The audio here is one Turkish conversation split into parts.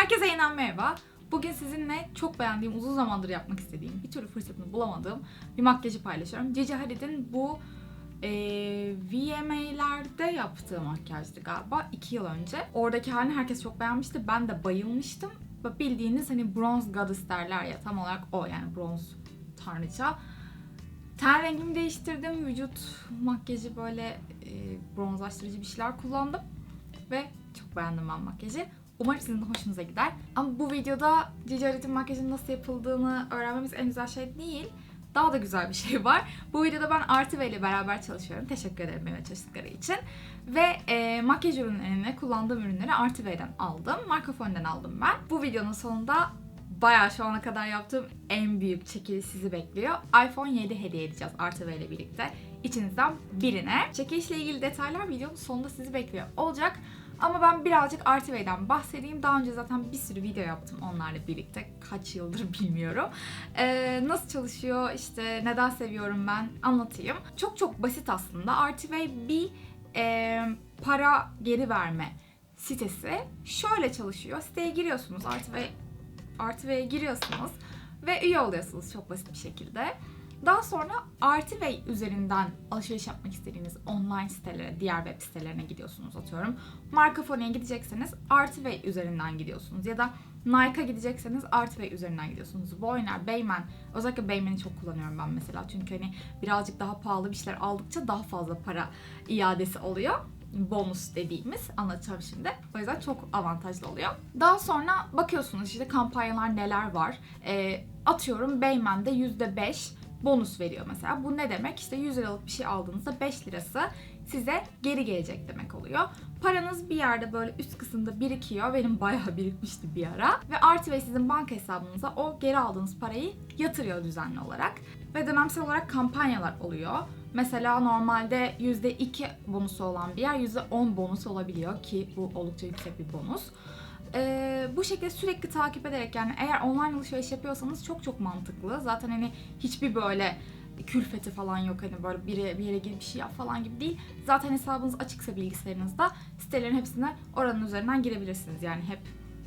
Herkese yeniden merhaba. Bugün sizinle çok beğendiğim, uzun zamandır yapmak istediğim, bir türlü fırsatını bulamadığım bir makyajı paylaşıyorum. Cici Hadid'in bu e, VMA'lerde yaptığı makyajdı galiba 2 yıl önce. Oradaki halini herkes çok beğenmişti. Ben de bayılmıştım. Bildiğiniz hani bronze goddess derler ya tam olarak o yani bronz tanrıça. Ten rengimi değiştirdim. Vücut makyajı böyle e, bronzlaştırıcı bir şeyler kullandım. Ve çok beğendim ben makyajı. Umarım sizin de hoşunuza gider. Ama bu videoda Cici makyajının nasıl yapıldığını öğrenmemiz en güzel şey değil. Daha da güzel bir şey var. Bu videoda ben Artı ile beraber çalışıyorum. Teşekkür ederim benimle çalıştıkları için. Ve e, makyaj ürünlerini, kullandığım ürünleri Artı Bey'den aldım. Markafon'dan aldım ben. Bu videonun sonunda bayağı şu ana kadar yaptığım en büyük çekiliş sizi bekliyor. iPhone 7 hediye edeceğiz Artı ile birlikte. İçinizden birine. Çekilişle ilgili detaylar videonun sonunda sizi bekliyor olacak. Ama ben birazcık Artivey'den bahsedeyim. Daha önce zaten bir sürü video yaptım onlarla birlikte. Kaç yıldır bilmiyorum. Ee, nasıl çalışıyor, işte neden seviyorum ben anlatayım. Çok çok basit aslında. Artivey bir e, para geri verme sitesi. Şöyle çalışıyor. Siteye giriyorsunuz. Artivey, Artivey'e giriyorsunuz ve üye oluyorsunuz çok basit bir şekilde. Daha sonra Artivey üzerinden alışveriş yapmak istediğiniz online sitelere, diğer web sitelerine gidiyorsunuz atıyorum. Marka gidecekseniz Artivey üzerinden gidiyorsunuz ya da Nike'a gidecekseniz Artivey üzerinden gidiyorsunuz. Boyner, Beymen, özellikle Beymen'i çok kullanıyorum ben mesela çünkü hani birazcık daha pahalı bir şeyler aldıkça daha fazla para iadesi oluyor bonus dediğimiz anlatacağım şimdi. O yüzden çok avantajlı oluyor. Daha sonra bakıyorsunuz işte kampanyalar neler var. E, atıyorum Beymen'de %5 bonus veriyor mesela. Bu ne demek? İşte 100 liralık bir şey aldığınızda 5 lirası size geri gelecek demek oluyor. Paranız bir yerde böyle üst kısımda birikiyor. Benim bayağı birikmişti bir ara. Ve Artı ve sizin banka hesabınıza o geri aldığınız parayı yatırıyor düzenli olarak. Ve dönemsel olarak kampanyalar oluyor. Mesela normalde %2 bonusu olan bir yer %10 bonus olabiliyor ki bu oldukça yüksek bir bonus. Ee, bu şekilde sürekli takip ederek yani eğer online alışveriş yapıyorsanız çok çok mantıklı. Zaten hani hiçbir böyle külfeti falan yok hani böyle bir bir yere girip bir şey yap falan gibi değil. Zaten hesabınız açıksa bilgisayarınızda sitelerin hepsine oranın üzerinden girebilirsiniz. Yani hep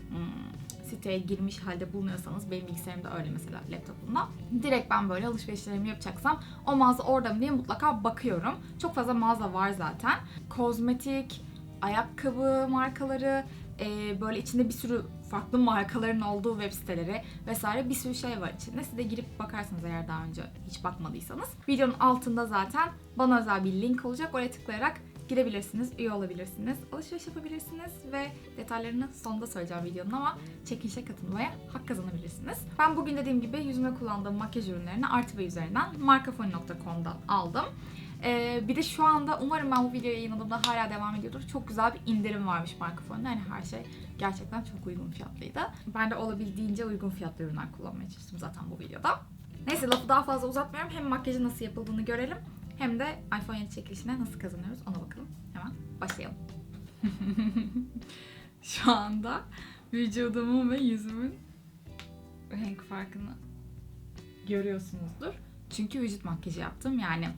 hmm, siteye girmiş halde bulunuyorsanız benim bilgisayarımda öyle mesela laptopumda. Direkt ben böyle alışverişlerimi yapacaksam o mağaza orada mı diye mutlaka bakıyorum. Çok fazla mağaza var zaten. Kozmetik, ayakkabı markaları, e, böyle içinde bir sürü farklı markaların olduğu web siteleri vesaire bir sürü şey var içinde. Siz de girip bakarsınız eğer daha önce hiç bakmadıysanız. Videonun altında zaten bana özel bir link olacak. Oraya tıklayarak girebilirsiniz, üye olabilirsiniz, alışveriş yapabilirsiniz ve detaylarını sonunda söyleyeceğim videonun ama çekilişe katılmaya hak kazanabilirsiniz. Ben bugün dediğim gibi yüzüme kullandığım makyaj ürünlerini Artıbay üzerinden markafoni.com'dan aldım. Ee, bir de şu anda umarım ben bu videoyu yayınladığımda hala devam ediyordur. Çok güzel bir indirim varmış markafonda. Hani her şey gerçekten çok uygun fiyatlıydı. Ben de olabildiğince uygun fiyatlı ürünler kullanmaya çalıştım zaten bu videoda. Neyse lafı daha fazla uzatmıyorum. Hem makyajı nasıl yapıldığını görelim. Hem de iPhone 7 çekilişine nasıl kazanıyoruz ona bakalım. Hemen başlayalım. şu anda vücudumun ve yüzümün renk farkını görüyorsunuzdur. Çünkü vücut makyajı yaptım. Yani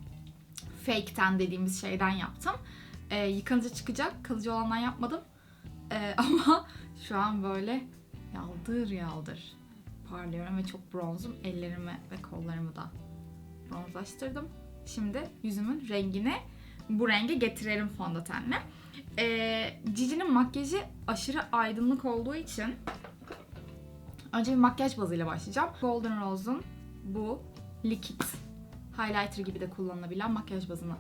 fake ten dediğimiz şeyden yaptım. E, yıkanınca çıkacak. Kalıcı olandan yapmadım. E, ama şu an böyle yaldır yaldır parlıyorum ve çok bronzum. Ellerimi ve kollarımı da bronzlaştırdım. Şimdi yüzümün rengini bu renge getirelim fondötenle. E, Cici'nin makyajı aşırı aydınlık olduğu için önce bir makyaj bazıyla başlayacağım. Golden Rose'un bu Liquid highlighter gibi de kullanılabilen makyaj bazını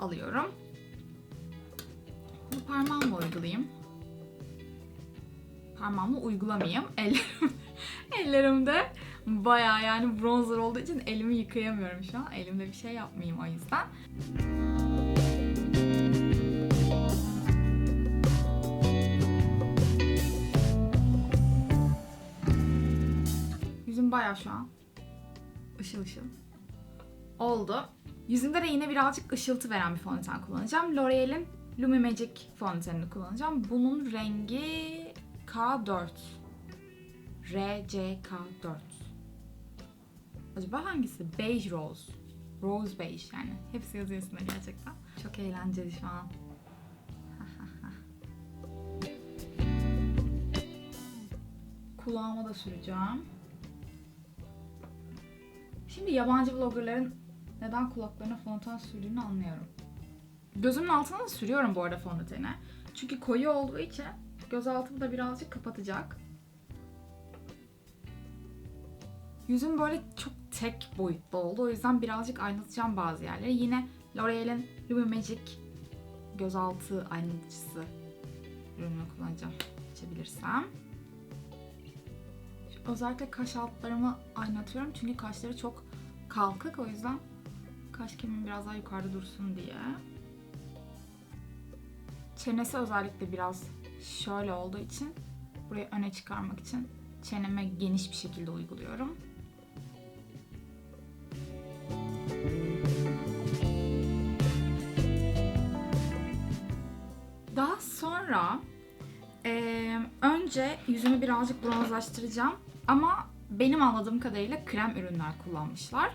alıyorum. Bunu parmağımla uygulayayım. Parmağımla uygulamayayım. Ellerim, ellerimde baya yani bronzer olduğu için elimi yıkayamıyorum şu an. Elimde bir şey yapmayayım o yüzden. Yüzüm baya şu an ışıl ışıl oldu. Yüzümde de yine birazcık ışıltı veren bir fondöten kullanacağım. L'Oreal'in Lumi Magic fondötenini kullanacağım. Bunun rengi K4. RCK4. Acaba hangisi? Beige Rose. Rose Beige yani. Hepsi yazıyor üstünde gerçekten. Çok eğlenceli şu an. kulağıma da süreceğim. Şimdi yabancı vloggerların neden kulaklarına fondöten sürdüğünü anlıyorum. Gözümün altına da sürüyorum bu arada fondöteni. Çünkü koyu olduğu için göz altımı da birazcık kapatacak. Yüzüm böyle çok tek boyutlu oldu. O yüzden birazcık aydınlatacağım bazı yerleri. Yine L'Oreal'in Lumimagic gözaltı aydınlatıcısı ürününü kullanacağım. Açabilirsem. Özellikle kaş altlarımı aydınlatıyorum. Çünkü kaşları çok kalkık. O yüzden kaş kemiğim biraz daha yukarıda dursun diye. Çenesi özellikle biraz şöyle olduğu için burayı öne çıkarmak için çeneme geniş bir şekilde uyguluyorum. Daha sonra eee, önce yüzümü birazcık bronzlaştıracağım. Ama benim anladığım kadarıyla krem ürünler kullanmışlar.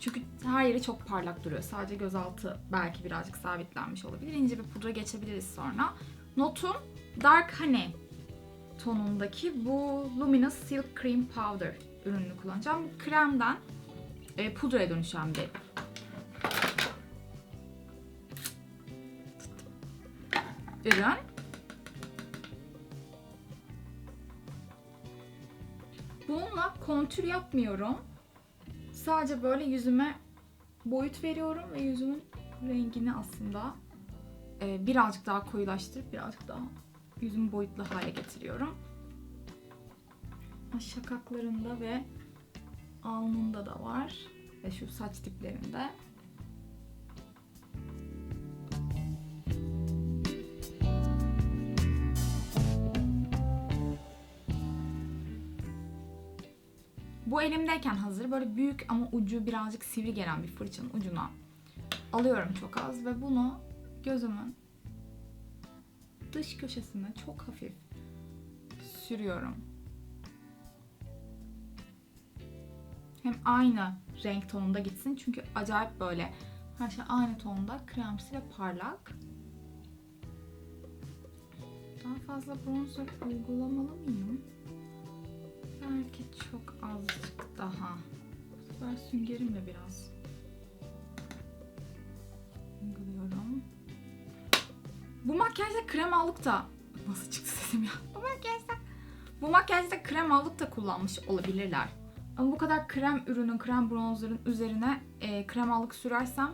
Çünkü her yeri çok parlak duruyor. Sadece gözaltı belki birazcık sabitlenmiş olabilir. İnce bir pudra geçebiliriz sonra. Notum Dark Honey tonundaki bu Luminous Silk Cream Powder ürününü kullanacağım. Bu kremden e, pudraya dönüşen bir ürün. Bununla kontür yapmıyorum. Sadece böyle yüzüme boyut veriyorum ve yüzümün rengini aslında e, birazcık daha koyulaştırıp birazcık daha yüzümü boyutlu hale getiriyorum. Şakaklarında ve alnında da var ve şu saç diplerinde. Bu elimdeyken hazır böyle büyük ama ucu birazcık sivri gelen bir fırçanın ucuna alıyorum çok az ve bunu gözümün dış köşesine çok hafif sürüyorum. Hem aynı renk tonunda gitsin çünkü acayip böyle her şey aynı tonda kremsi ve parlak. Daha fazla bronzer uygulamalı mıyım? Belki çok azıcık daha. Bu sefer süngerimle biraz uyguluyorum. Bu makyajda krem allık da nasıl çıktı sesim ya? Bu makyajda bu makyajda krem allık da kullanmış olabilirler. Ama bu kadar krem ürünün, krem bronzerın üzerine e, krem allık sürersem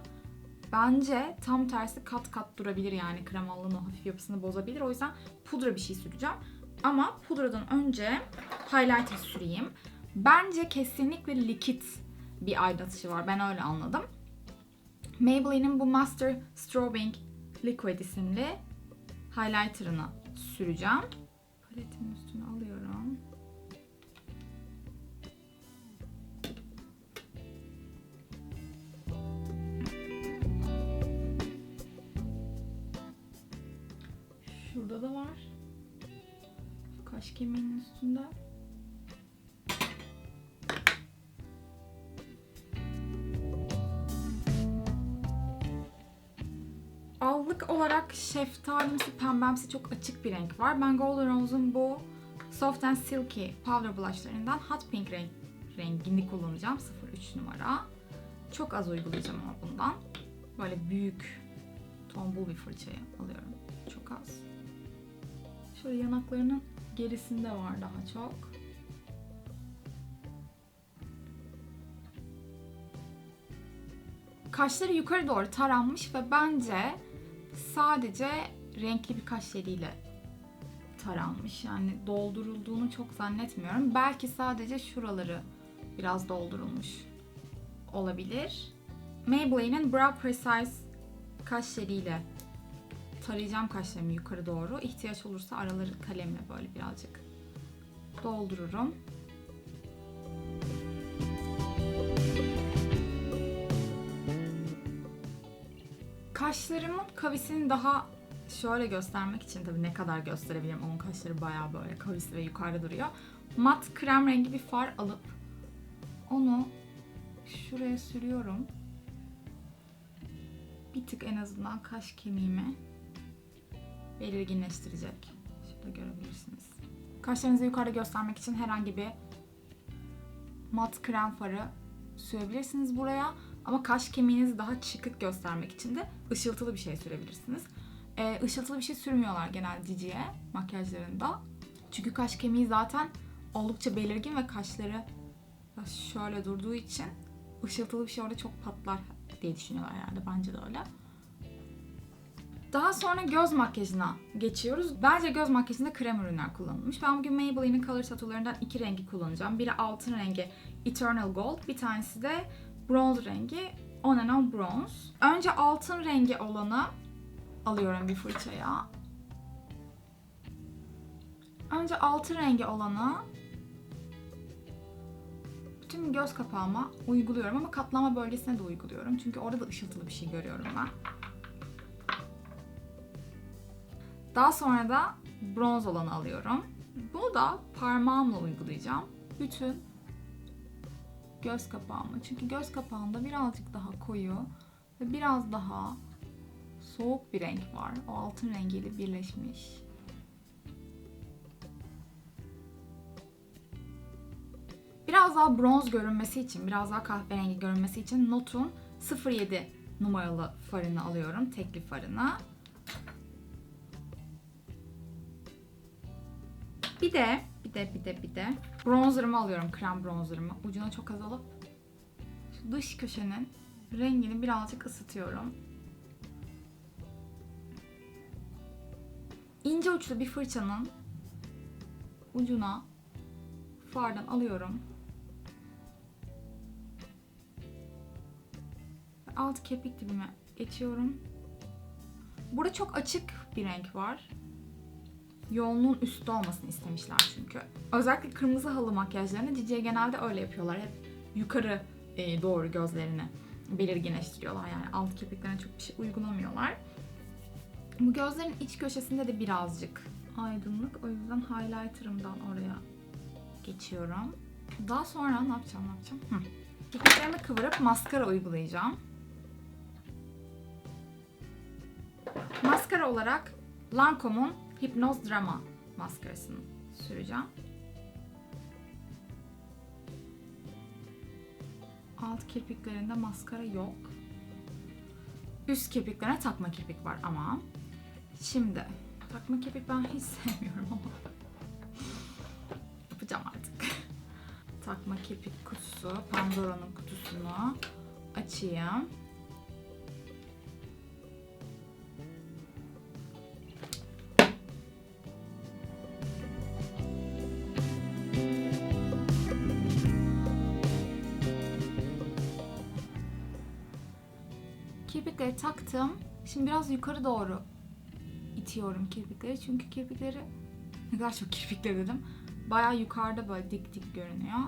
bence tam tersi kat kat durabilir yani krem allığın o hafif yapısını bozabilir. O yüzden pudra bir şey süreceğim. Ama pudradan önce highlighter süreyim. Bence kesinlikle likit bir aydınlatıcı var. Ben öyle anladım. Maybelline'in bu Master Strobing Liquid isimli highlighter'ını süreceğim. Paletimin üstüne alıyorum. Şurada da var. Kaş kemiğinin üstünde. Allık olarak şeftalimsi pembemsi çok açık bir renk var. Ben Golden Rose'un bu Soft and Silky Powder Blush'larından Hot Pink renk, rengini kullanacağım. 03 numara. Çok az uygulayacağım ama bundan. Böyle büyük tombul bir fırçayı alıyorum. Çok az. Şöyle yanaklarının gerisinde var daha çok. Kaşları yukarı doğru taranmış ve bence sadece renkli bir kaş jeliyle taranmış. Yani doldurulduğunu çok zannetmiyorum. Belki sadece şuraları biraz doldurulmuş olabilir. Maybelline'in Brow Precise kaş jeliyle tarayacağım kaşlarımı yukarı doğru. İhtiyaç olursa araları kalemle böyle birazcık doldururum. Kaşlarımın kavisini daha şöyle göstermek için tabii ne kadar gösterebilirim. Onun kaşları bayağı böyle kavisi ve yukarıda duruyor. Mat krem rengi bir far alıp onu şuraya sürüyorum. Bir tık en azından kaş kemiğimi belirginleştirecek. Şurada görebilirsiniz. Kaşlarınızı yukarıda göstermek için herhangi bir mat krem farı sürebilirsiniz buraya. Ama kaş kemiğinizi daha çıkık göstermek için de ışıltılı bir şey sürebilirsiniz. Ee, ışıltılı bir şey sürmüyorlar genel Cici'ye makyajlarında. Çünkü kaş kemiği zaten oldukça belirgin ve kaşları şöyle durduğu için ışıltılı bir şey orada çok patlar diye düşünüyorlar herhalde. Bence de öyle. Daha sonra göz makyajına geçiyoruz. Bence göz makyajında krem ürünler kullanılmış. Ben bugün Maybelline'in Color Tattoo'larından iki rengi kullanacağım. Biri altın rengi Eternal Gold, bir tanesi de bronz rengi On and On Bronze. Önce altın rengi olanı alıyorum bir fırçaya. Önce altın rengi olanı bütün göz kapağıma uyguluyorum ama katlama bölgesine de uyguluyorum. Çünkü orada da ışıltılı bir şey görüyorum ben. Daha sonra da bronz olanı alıyorum. Bunu da parmağımla uygulayacağım. Bütün göz kapağıma. Çünkü göz kapağında birazcık daha koyu ve biraz daha soğuk bir renk var. O altın rengiyle birleşmiş. Biraz daha bronz görünmesi için, biraz daha kahverengi görünmesi için Notun 07 numaralı farını alıyorum. Tekli farını. Bir de, de, bir de, bir de bronzerımı alıyorum. Krem bronzerımı. Ucuna çok az alıp şu dış köşenin rengini birazcık ısıtıyorum. İnce uçlu bir fırçanın ucuna fardan alıyorum. Alt kepik dibime geçiyorum. Burada çok açık bir renk var. Yoğunluğun üstte olmasını istemişler çünkü. Özellikle kırmızı halı makyajlarını Cici'ye genelde öyle yapıyorlar. Hep yukarı e, doğru gözlerini belirginleştiriyorlar. Yani alt kirpiklerine çok bir şey uygulamıyorlar. Bu gözlerin iç köşesinde de birazcık aydınlık. O yüzden highlighter'ımdan oraya geçiyorum. Daha sonra ne yapacağım ne yapacağım? Hı. Kirpiklerimi kıvırıp maskara uygulayacağım. Maskara olarak Lancome'un Hypnose Drama maskarasını süreceğim. Alt kirpiklerinde maskara yok. Üst kirpiklerine takma kirpik var ama. Şimdi takma kirpik ben hiç sevmiyorum ama. Yapacağım artık. takma kirpik kutusu, Pandora'nın kutusunu açayım. Taktım. Şimdi biraz yukarı doğru itiyorum kirpikleri. Çünkü kirpikleri ne kadar çok kirpikleri dedim. Bayağı yukarıda böyle dik dik görünüyor.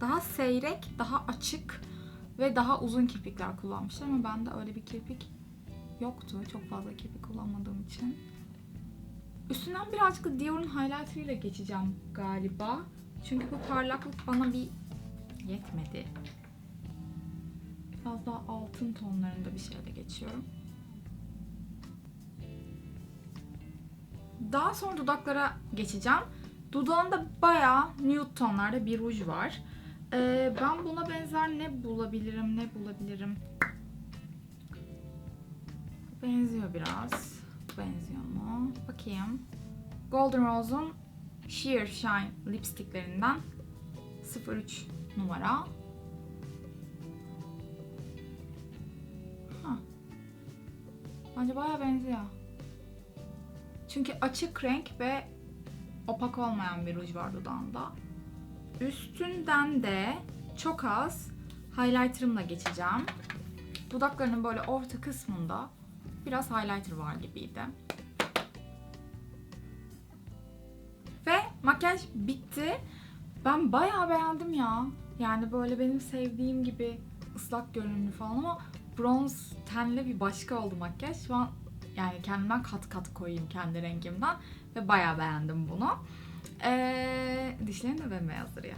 Daha seyrek, daha açık ve daha uzun kirpikler kullanmışlar ama bende öyle bir kirpik yoktu. Çok fazla kirpik kullanmadığım için. Üstünden birazcık Dior'un highlighter ile geçeceğim galiba. Çünkü bu parlaklık bana bir yetmedi. Biraz daha altın tonlarında bir şeyle geçiyorum. Daha sonra dudaklara geçeceğim. Dudağında bayağı nude tonlarda bir ruj var. Ee, ben buna benzer ne bulabilirim, ne bulabilirim? Benziyor biraz. Benziyor mu? Bakayım. Golden Rose'un Sheer Shine lipsticklerinden 03 numara. Bence bayağı benziyor. Çünkü açık renk ve opak olmayan bir ruj var dudağında. Üstünden de çok az highlighter'ımla geçeceğim. Dudaklarının böyle orta kısmında biraz highlighter var gibiydi. Ve makyaj bitti. Ben bayağı beğendim ya. Yani böyle benim sevdiğim gibi ıslak görünümlü falan ama bronz tenli bir başka oldu makyaj. Şu an yani kendimden kat kat koyayım kendi rengimden ve bayağı beğendim bunu. Ee, dişlerim de bembeyazdır ya.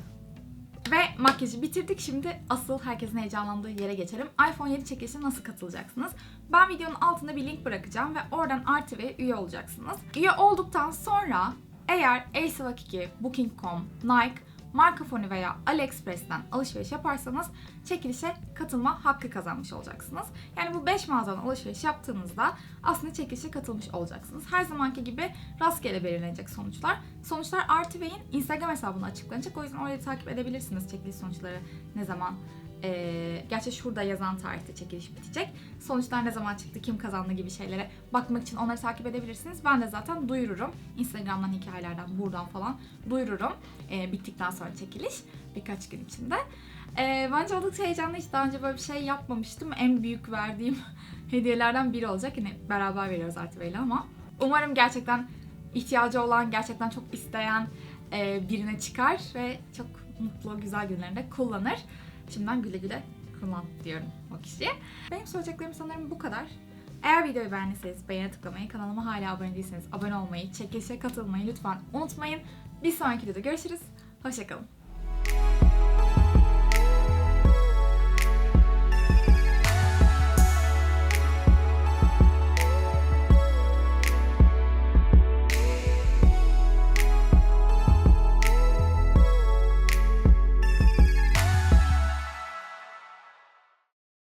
Ve makyajı bitirdik. Şimdi asıl herkesin heyecanlandığı yere geçelim. iPhone 7 çekilişine nasıl katılacaksınız? Ben videonun altında bir link bırakacağım ve oradan RTV'ye üye olacaksınız. Üye olduktan sonra eğer A2, Booking.com, Nike, Markafoni veya AliExpress'ten alışveriş yaparsanız çekilişe katılma hakkı kazanmış olacaksınız. Yani bu 5 mağazadan alışveriş yaptığınızda aslında çekilişe katılmış olacaksınız. Her zamanki gibi rastgele belirlenecek sonuçlar. Sonuçlar RTV'in Instagram hesabına açıklanacak. O yüzden orayı takip edebilirsiniz çekiliş sonuçları ne zaman ee, gerçi şurada yazan tarihte çekiliş bitecek. Sonuçlar ne zaman çıktı, kim kazandı gibi şeylere bakmak için onları takip edebilirsiniz. Ben de zaten duyururum. Instagram'dan, hikayelerden, buradan falan duyururum. Ee, bittikten sonra çekiliş birkaç gün içinde. Ee, bence oldukça heyecanlı. Hiç daha önce böyle bir şey yapmamıştım. En büyük verdiğim hediyelerden biri olacak. Yine beraber veriyoruz RTV ile ama. Umarım gerçekten ihtiyacı olan, gerçekten çok isteyen e, birine çıkar ve çok mutlu, güzel günlerinde kullanır. Şimdiden güle güle kullan diyorum o kişiye. Benim söyleyeceklerim sanırım bu kadar. Eğer videoyu beğendiyseniz beğene tıklamayı, kanalıma hala abone değilseniz abone olmayı, çekilişe katılmayı lütfen unutmayın. Bir sonraki videoda görüşürüz. Hoşçakalın.